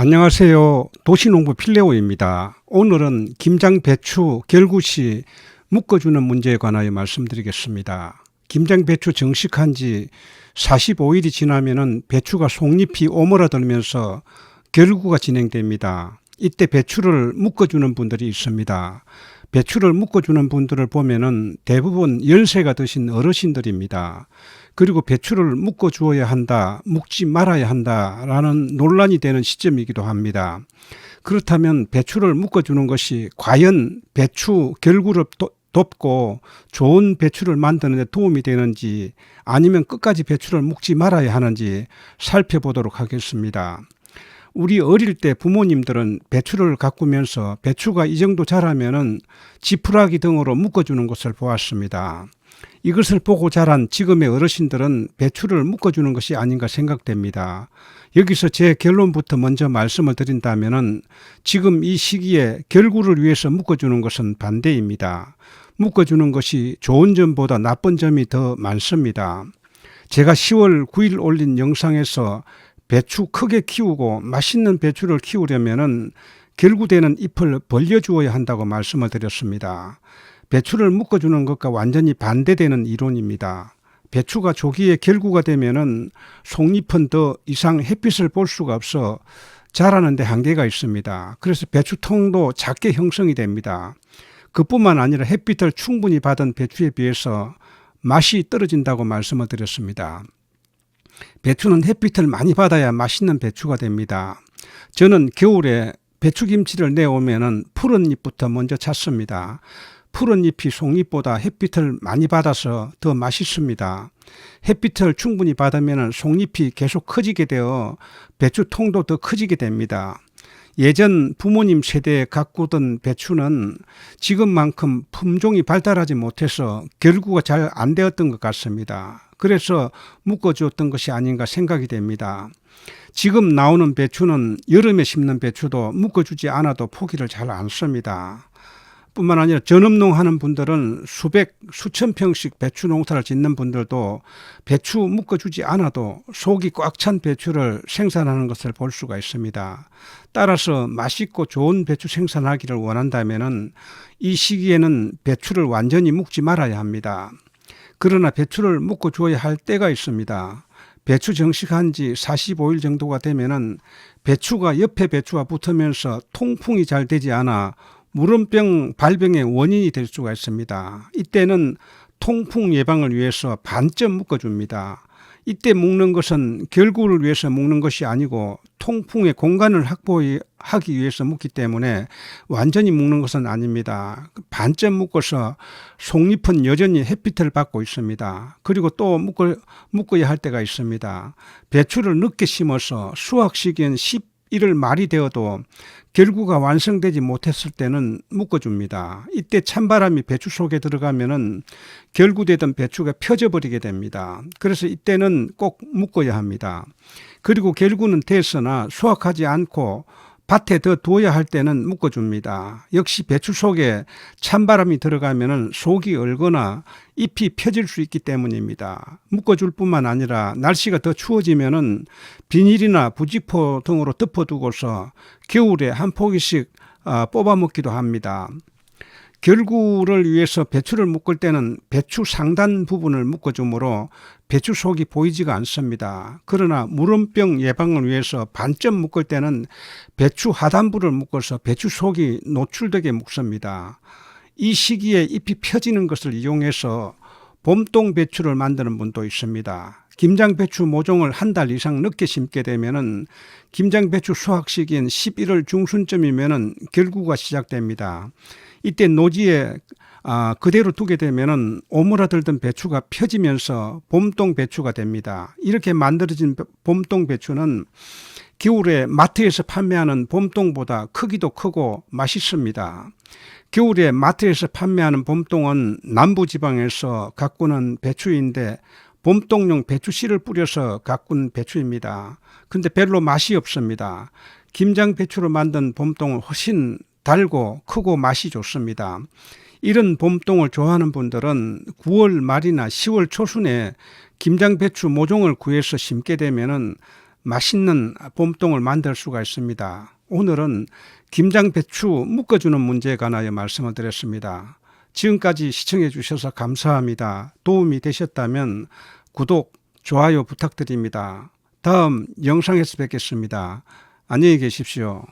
안녕하세요. 도시농부 필레오입니다. 오늘은 김장 배추 결구시 묶어주는 문제에 관하여 말씀드리겠습니다. 김장 배추 정식한 지 45일이 지나면은 배추가 속잎이 오므라들면서 결구가 진행됩니다. 이때 배추를 묶어주는 분들이 있습니다. 배추를 묶어주는 분들을 보면은 대부분 연세가 드신 어르신들입니다. 그리고 배추를 묶어 주어야 한다, 묶지 말아야 한다라는 논란이 되는 시점이기도 합니다. 그렇다면 배추를 묶어 주는 것이 과연 배추 결구를 도- 돕고 좋은 배추를 만드는 데 도움이 되는지 아니면 끝까지 배추를 묶지 말아야 하는지 살펴보도록 하겠습니다. 우리 어릴 때 부모님들은 배추를 가꾸면서 배추가 이 정도 자라면은 지푸라기 등으로 묶어주는 것을 보았습니다. 이것을 보고 자란 지금의 어르신들은 배추를 묶어주는 것이 아닌가 생각됩니다. 여기서 제 결론부터 먼저 말씀을 드린다면은 지금 이 시기에 결구를 위해서 묶어주는 것은 반대입니다. 묶어주는 것이 좋은 점보다 나쁜 점이 더 많습니다. 제가 10월 9일 올린 영상에서 배추 크게 키우고 맛있는 배추를 키우려면은 결구되는 잎을 벌려주어야 한다고 말씀을 드렸습니다. 배추를 묶어주는 것과 완전히 반대되는 이론입니다. 배추가 조기에 결구가 되면은 속잎은 더 이상 햇빛을 볼 수가 없어 자라는데 한계가 있습니다. 그래서 배추통도 작게 형성이 됩니다. 그뿐만 아니라 햇빛을 충분히 받은 배추에 비해서 맛이 떨어진다고 말씀을 드렸습니다. 배추는 햇빛을 많이 받아야 맛있는 배추가 됩니다. 저는 겨울에 배추김치를 내오면은 푸른 잎부터 먼저 찾습니다. 푸른 잎이 속잎보다 햇빛을 많이 받아서 더 맛있습니다. 햇빛을 충분히 받으면 속잎이 계속 커지게 되어 배추통도 더 커지게 됩니다. 예전 부모님 세대에 가꾸던 배추는 지금만큼 품종이 발달하지 못해서 결구가 잘 안 되었던 것 같습니다. 그래서 묶어주었던 것이 아닌가 생각이 됩니다. 지금 나오는 배추는 여름에 심는 배추도 묶어주지 않아도 포기를 잘 안 씁니다. 뿐만 아니라 전업농 하는 분들은 수백, 수천 평씩 배추 농사를 짓는 분들도 배추 묶어주지 않아도 속이 꽉 찬 배추를 생산하는 것을 볼 수가 있습니다. 따라서 맛있고 좋은 배추 생산하기를 원한다면은 이 시기에는 배추를 완전히 묶지 말아야 합니다. 그러나 배추를 묶어 주어야 할 때가 있습니다. 배추 정식한 지 45일 정도가 되면은 배추가 옆에 배추와 붙으면서 통풍이 잘 되지 않아 물음병 발병의 원인이 될 수가 있습니다. 이때는 통풍 예방을 위해서 반점 묶어줍니다. 이때 묶는 것은 결구를 위해서 묶는 것이 아니고 통풍의 공간을 확보하기 위해서 묶기 때문에 완전히 묶는 것은 아닙니다. 반점 묶어서 속잎은 여전히 햇빛을 받고 있습니다. 그리고 또 묶어, 묶어야 할 때가 있습니다. 배추를 늦게 심어서 수확 시기엔 11월 말이 되어도 결구가 완성되지 못했을 때는 묶어줍니다. 이때 찬바람이 배추 속에 들어가면은 결구되던 배추가 펴져 버리게 됩니다. 그래서 이때는 꼭 묶어야 합니다. 그리고 결구는 됐으나 수확하지 않고 밭에 더 두어야 할 때는 묶어줍니다. 역시 배추 속에 찬바람이 들어가면은 속이 얼거나 잎이 펴질 수 있기 때문입니다. 묶어줄 뿐만 아니라 날씨가 더 추워지면은 비닐이나 부직포 등으로 덮어두고서 겨울에 한 포기씩 아, 뽑아 먹기도 합니다. 결구를 위해서 배추를 묶을 때는 배추 상단 부분을 묶어주므로 배추 속이 보이지가 않습니다. 그러나 물음병 예방을 위해서 반점 묶을 때는 배추 하단부를 묶어서 배추 속이 노출되게 묶습니다. 이 시기에 잎이 펴지는 것을 이용해서 봄동 배추를 만드는 분도 있습니다. 김장 배추 모종을 한 달 이상 늦게 심게 되면은 김장 배추 수확 시기인 11월 중순쯤이면은 결구가 시작됩니다. 이때 노지에 아, 그대로 두게 되면은 오므라들던 배추가 펴지면서 봄동 배추가 됩니다. 이렇게 만들어진 봄동 배추는 겨울에 마트에서 판매하는 봄동보다 크기도 크고 맛있습니다. 겨울에 마트에서 판매하는 봄동은 남부지방에서 가꾸는 배추인데 봄동용 배추 씨를 뿌려서 가꾼 배추입니다. 근데 별로 맛이 없습니다. 김장 배추로 만든 봄동은 훨씬 달고 크고 맛이 좋습니다. 이런 봄동을 좋아하는 분들은 9월 말이나 10월 초순에 김장 배추 모종을 구해서 심게 되면은 맛있는 봄동을 만들 수가 있습니다. 오늘은 김장 배추 묶어주는 문제에 관하여 말씀을 드렸습니다. 지금까지 시청해 주셔서 감사합니다. 도움이 되셨다면 구독, 좋아요 부탁드립니다. 다음 영상에서 뵙겠습니다. 안녕히 계십시오.